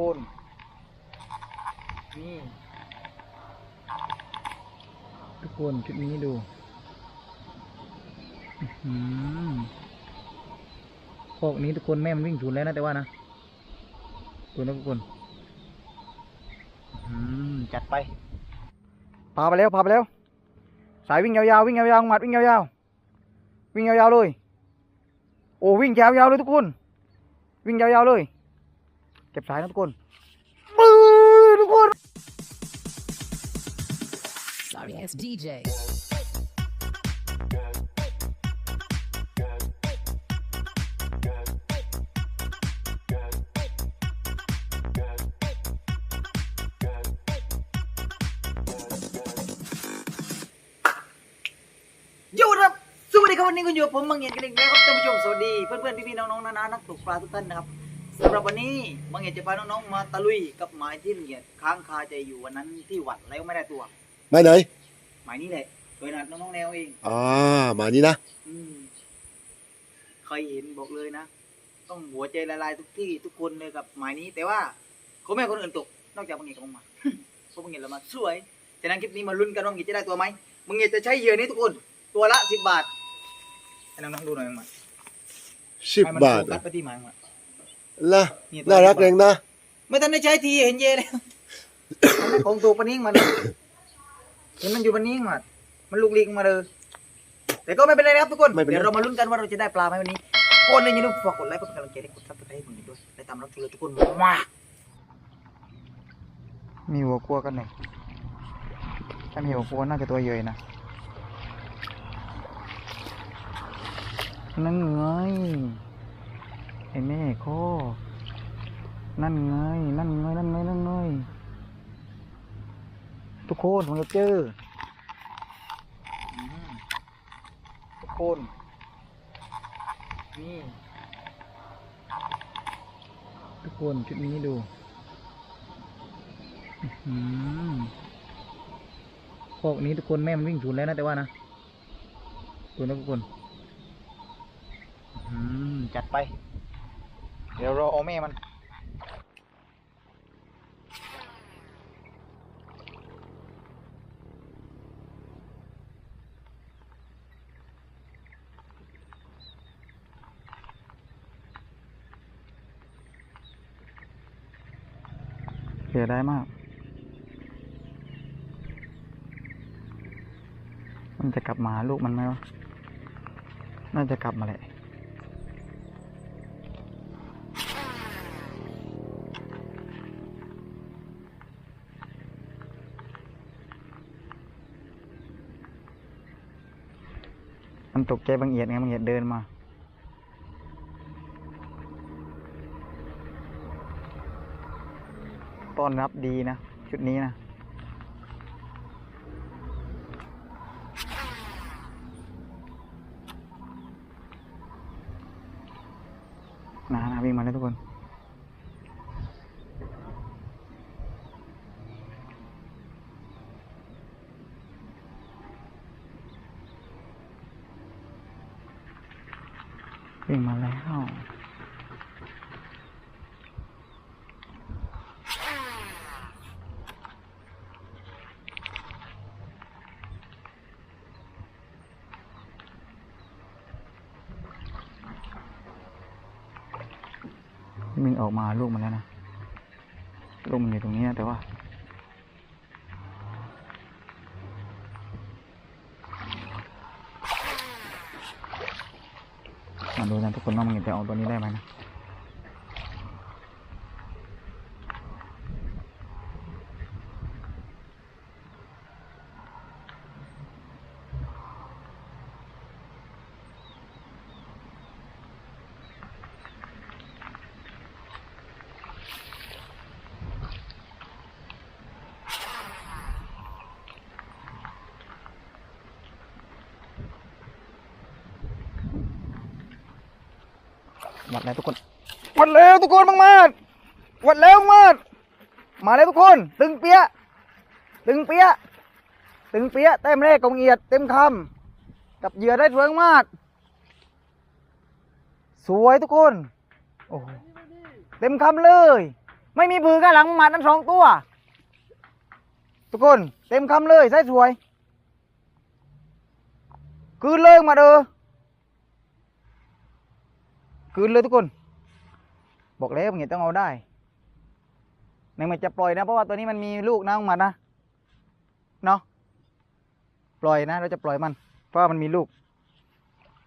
คนนี่ทุกคนคลิปนี้ดูอพวกนี้ทุกคนแม่มันวิ่งศูนแล้วนะแต่ว่านะดูนะทุกคนจัดไป พาไปแล้วพาไปแล้ว สายวิ่งยาวๆวิ่งยาวๆหมัดวิ่งยาวๆวิ่งยาวๆเลย โอ้วิ่งยาวๆเลยทุกคน วิ่งยาวๆเลย เก็บสายนะทุกคนปื้อทุกคน Sorry ass DJ. อยู่ครับสวัสดีครับวันนี้คุณอยู่กับผมมังเงียนกันเองแล้วครับท่านผู้ชมสวัสดีเพื่อนๆพี่ๆน้องๆนานานักตกปลาทุกท่านนะครับ สำหรับวันนี้มังเงียนจะพาน้องๆมาตะลุยกับหมายที่มังเงียนค้างคาใจอยู่วันนั้นที่วัดแล้วไม่ได้ตัว ไม้ไหนหมายนี้แหละโดยนัดน้องๆแนวเองอ่าหมานี้นะอืมใครเห็นบอกเลยนะ ต้องหัวใจละลายทุกที่ทุกคนเลยกับหมายนี้ แต่ว่าเขาไม่ให้คนอื่นตก นอกจากมังเงียนกับมังหมาเพราะมังเงียนเรามาสวยฉะนั้นคลิปนี้มาลุ้นกันว่ามังเงียนจะได้ตัวไหมมังเงียนจะใช้เหยื่อนี้ทุกคน ตัวละสิบบาทให้น้องๆดูหน่อยมังหมาสิบให้มันบาทโฟกัสไปที่หมายมังหมา ละนี่น่ารักเองนะ ไม่ทันได้ใช้ทีเห็นเย่แล้วมันไม่ของตัวปะนิ่งมันเห็นมันอยู่ปะนิ่งมันมันลูกลิงมาเลยแต่ก็ไม่เป็นไรนะครับทุกคนไม่เป็นไรเดี๋ยวเรามาลุ้นกันว่าเราจะได้ปลาไหมวันนี้ก่อนอื่นอย่าลืมฝากกดไลค์กดกำลังใจและกดซับสไครต์ให้ผมด้วยและตามรับชมเลยทุกคนมามีหัวกลัวกันหน่อยถ้ามีหัวกลัวน่าจะตัวใหญ่นะนั่นไง ไอ้แม่ข้อนั่นไง นั่นไง นั่นไง นั่นไง ทุกคนผมจะเจออืมทุกคน นี่ ทุกคนชุดนี้ดูอื้อหือพวกนี้ทุกคนแม่มันวิ่งศูนแล้วนะแต่ว่านะดูนะทุกคนอื้อหือจัดไป ดี๋ยวรอเอาแม่มันเสียได้มาก มันจะกลับมาลูกมันไหมวะ น่าจะกลับมาแหละ มันตกใจบางเอียดไงบางเอียดเดินมา ต้อนรับดีนะ ชุดนี้นะ นะนะวิ่งมาแล้วทุกคนิ่งมาแล้วมันออกมาลูกมันแล้วนะลูกมันอยู่ตรงนี้นะแต่ว่า มาดูนะทุกคนว่ามันจะเอาตัวนี้ได้ไหมนะ วัดแล้วทุกคน วัดแล้วทุกคนบังมาดวัดแล้วมาดมาแล้วทุกคน ตึงเปียะตึงเปียะตึงเปียะเต็มเลขกองเอียดเต็มคำกับเหยื่อได้สวยมาก สวยทุกคนโอ้เต็มคำเลย ไม่มีผือข้างหลังมาทั้งสองตัว ทุกคนเต็มคำเลยใส่สวยคืนเลยมาเด้อ คืนเลยทุกคน บอกแล้วอย่างนี้ต้องเอาได้ในมันจะปล่อยนะ เพราะว่าตัวนี้มันมีลูกนะของมันนะเนาะปล่อยนะ เราจะปล่อยมัน เพราะมันมีลูก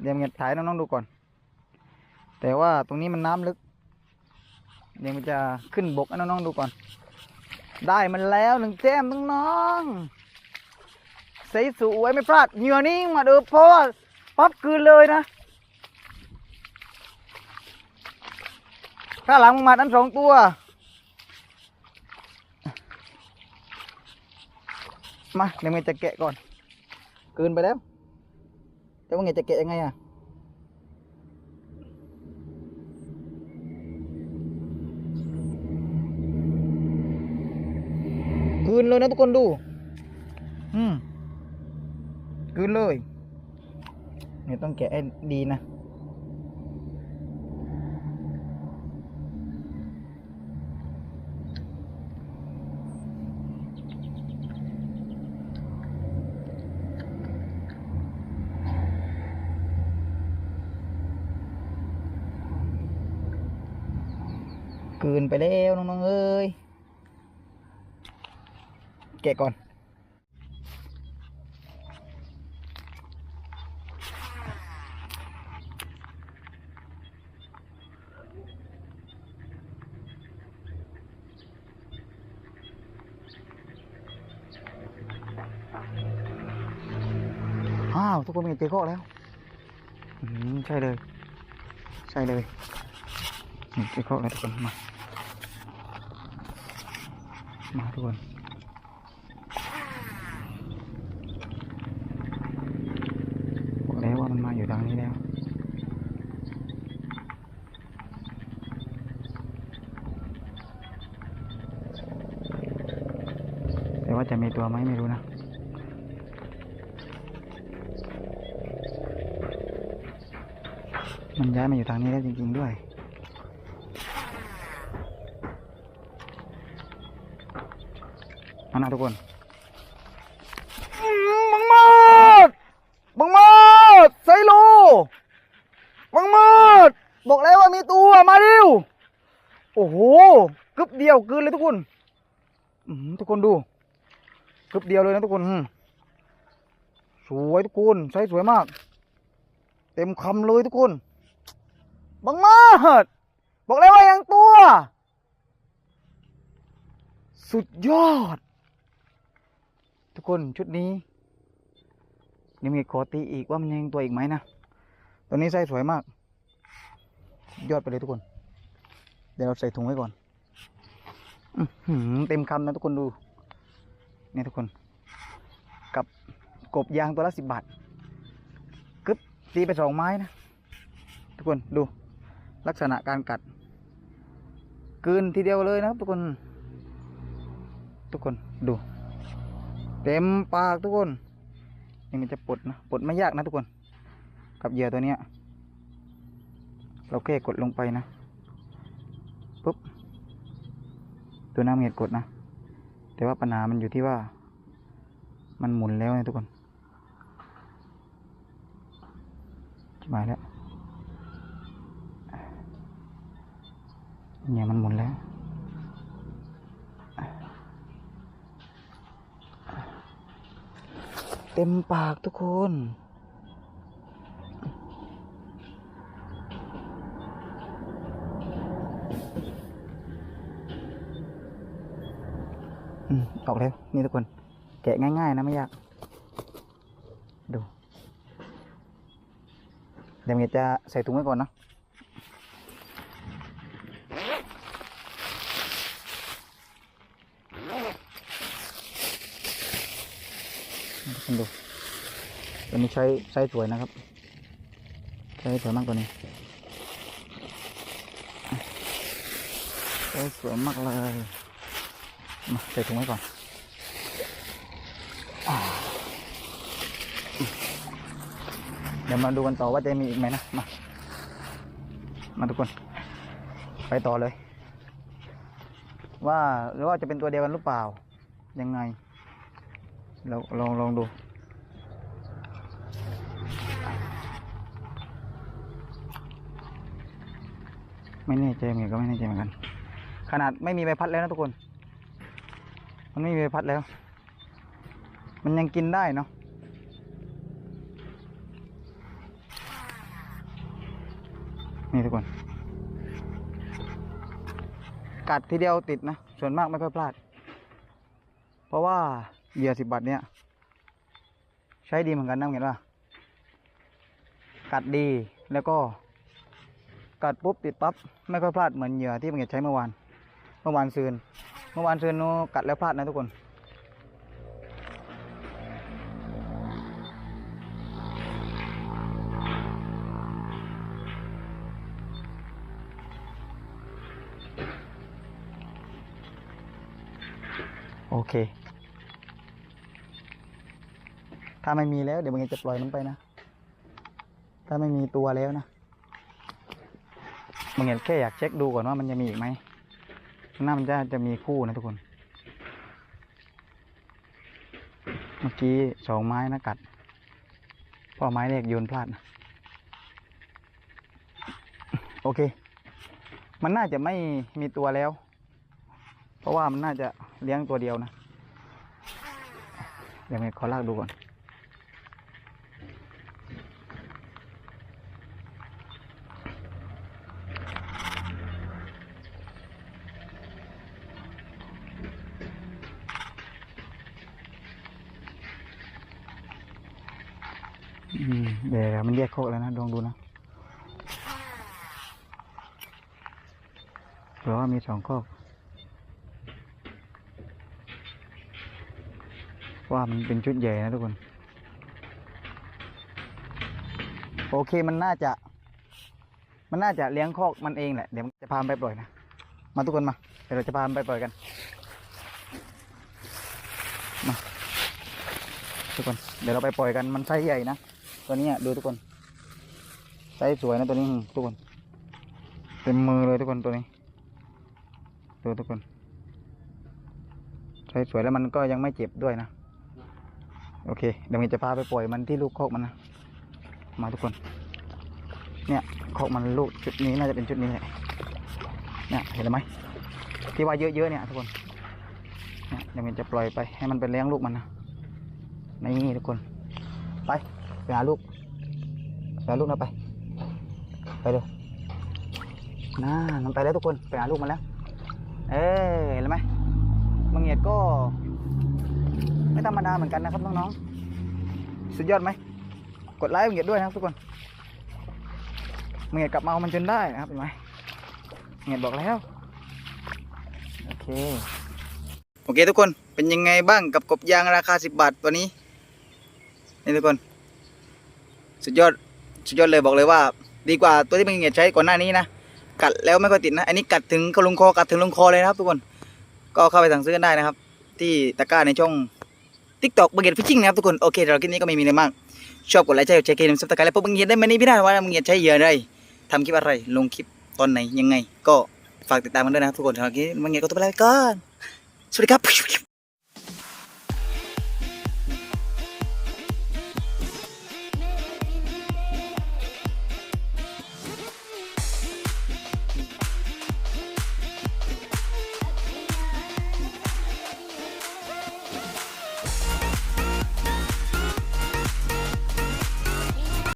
เดี๋ยวเงียถ่ายน้องๆดูก่อน แต่ว่าตรงนี้มันน้ำลึก เดี๋ยวมันจะขึ้นบกให้น้องๆดูก่อน ได้มันแล้วหนึ่งแต้มน้องๆใส่สวยไม่พลาดเหยื่อนี้มาเด้อเพราะว่าปั๊บคืนเลยนะ ข้างหลังมึงมาทั้งสองตัว มาเดี๋ยวมันจะแกะก่อน คืนไปแล้วแต่ว่าไงจะแกะยังไงอะคืนเลยนะทุกคนดู อืมคืนเลยเนี่ยต้องแกะให้ดีนะ คืนไปแล้วน้องๆเอ้ยแกะก่อน อ้าว ทุกคนเป็นเจอข้แล้วใช่เลย ใช่เลยเจอข้แล้วทุกคนมา มาทุกคนบอกแล้วว่ามันมาอยู่ทางนี้แล้วแต่ว่าจะมีตัวไหมไม่รู้นะมันย้ายมาอยู่ทางนี้แล้วจริง ๆ ด้วย มานะทุกคนบังมดบังมดไซโลบังมดบอกแล้วว่ามีตัวมาเร็วโอ้โหกึบเดียวเกินเลยทุกคนอืมทุกคนดูกึบเดียวเลยนะทุกคนสวยทุกคนใช้สวยมาก เต็มคำเลยทุกคนบังมดบอกแล้วว่ายังตัว สุดยอด ทุกคนชุดนี้ยังมีขอตีอีกว่ามันยังตัวอีกไหมนะตัวนี้ไส้สวยมาก ยอดไปเลยทุกคน เดี๋ยวเราใส่ถุงไว้ก่อนเต็มคำนะทุกคนดู นี่ทุกคน กับกบยางตัวละสิบบาทกึบตีไปสองไม้นะ ทุกคนดูลักษณะการกัดกลืนทีเดียวเลยนะครับทุกคน ทุกคนดู เต็มปากทุกคน นี่มันจะปลดนะปลดไม่ยากนะทุกคน กับเหยื่อตัวเนี้ย เราแค่กดลงไปนะปุ๊บตัวน้ำเงียดกดนะ แต่ว่าปัญหามันอยู่ที่ว่า มันหมุนแล้วนะทุกคนชิบหายแล้วเนี่ยมันหมุนแล้ว เต็มปากทุกคน ออกแล้วนี่ทุกคน แกะง่าย ๆ นะไม่ยาก ดู เดี๋ยวเมียจะใส่ถุงไว้ก่อนเนาะนี่ทุกคน ดูตัวนี้ใช้ใช้สวยนะครับ ใช้สวยมากตัวนี้ใช้สวยมากเลยมาใส่ถุงไว้ก่อนเดี๋ยวมาดูกันต่อว่าจะมีอีกไหมนะมามาทุกคน ไปต่อเลย ว่าหรือว่าจะเป็นตัวเดียวกันหรือเปล่า ยังไง เราลองลองดู ไม่แน่ใจเหมือนกันก็ไม่แน่ใจเหมือนกัน ขนาดไม่มีใบพัดแล้วนะทุกคน มันไม่มีใบพัดแล้ว มันยังกินได้เนาะนี่ทุกคน กัดทีเดียวติดนะ ส่วนมากไม่ค่อยพลาด เพราะว่า เหยื่อสิบบาทเนี่ยใช้ดีเหมือนกันนะเห็นว่ากัดดีแล้วก็ กัดปุ๊บติดปั๊บไม่ค่อยพลาดเหมือนเหยื่อที่มันใช้เมื่อวาน เมื่อวานซืน เมื่อวานซืนโนกัดแล้วพลาดนะทุกคน โอเค ถ้าไม่มีแล้วเดี๋ยวมันจะปล่อยมันไปนะ ถ้าไม่มีตัวแล้วนะมึงเห็นแค่อยากเช็คดูก่อนว่ามันจะมีอีกไหมหน้ามันจะจะมีคู่นะทุกคน เมื่อกี้สองไม้นะกัดเพอไม้แรกโยนพลาดนะโอเค มันน่าจะไม่มีตัวแล้ว เพราะว่ามันน่าจะเลี้ยงตัวเดียวนะ เดี๋ยวไงขอลากดูก่อน อืมเดี๋ยวมัน แยกโคกแล้วนะลองดูนะเพราะว่ามีสองโคกว่ามันเป็นชุดใหญ่นะทุกคน โอเคมันน่าจะ มันน่าจะเลี้ยงคอกมันเองแหละ เดี๋ยวจะพามไปปล่อยนะ มาทุกคนมา เดี๋ยวเราจะพามไปปล่อยกัน มา ทุกคน เดี๋ยวเราไปปล่อยกันมันไซส์ใหญ่นะ ตัวนี้ดูทุกคน ไซส์สวยนะตัวนี้ทุกคนเต็มมือเลยทุกคนตัวนี้ดูทุกคนไซส์สวยแล้วมันก็ยังไม่เจ็บด้วยนะโอเคเดี๋ยวมันจะพาไปปล่อยมันที่ลูกคอกมันนะมาทุกคน เนี่ยคอกมันลูกชุดนี้น่าจะเป็นชุดนี้แหละเนี่ยเห็นไหมที่ว่าเยอะๆเนี่ยทุกคนเนี่ยเดี๋ยวมันจะปล่อยไปให้มันไปเลี้ยงลูกมันนะนี่ทุกคน ไปไปหาลูกไปหาลูกนะไป ไปเลยน่ามันไปแล้วทุกคน ไปหาลูกมันแล้ว เอ้เห็นไหมมังเงียดก็ ไม่ธรรมดาเหมือนกันนะครับน้องๆ สุดยอดไหม กดไลค์มังเงียดด้วยนะครับทุกคนมังเงียดกลับมาเอามันจนได้นะครับเห็นไหมมังเงียดบอกแล้ว โอเค โอเคทุกคน เป็นยังไงบ้างกับกบยางราคา 10 บาทตัวนี้ นี่ทุกคน สุดยอด สุดยอดเลยบอกเลยว่า ดีกว่าตัวที่เป็นเหงียดใช้ก่อนหน้านี้นะกัดแล้วไม่ค่อยติดนะ อันนี้กัดถึงกระลุงคอกัดถึงลงคอเลยนะครับทุกคนก็เข้าไปสั่งซื้อกันได้นะครับ ที่ตะกร้าในช่องทิกตอกบังเกียฟิชชิ่งนะครับทุกคนโอเคเราคลิปนี้ก็ไม่มีอะไรมาก ชอบกดไลค์ใช่กดแชร์คลิปนี้ซับสไครต์แล้วพบบังเกียได้ไหมนี่พี่ได้ว่าบังเกียใช้เหยื่ออะไรทำคลิปอะไรลงคลิปตอนไหนยังไง ก็ฝากติดตามกันด้วยนะครับทุกคนสำหรับคลิปบังเกียก็ตัวไปแล้วก่อนสวัสดีครับ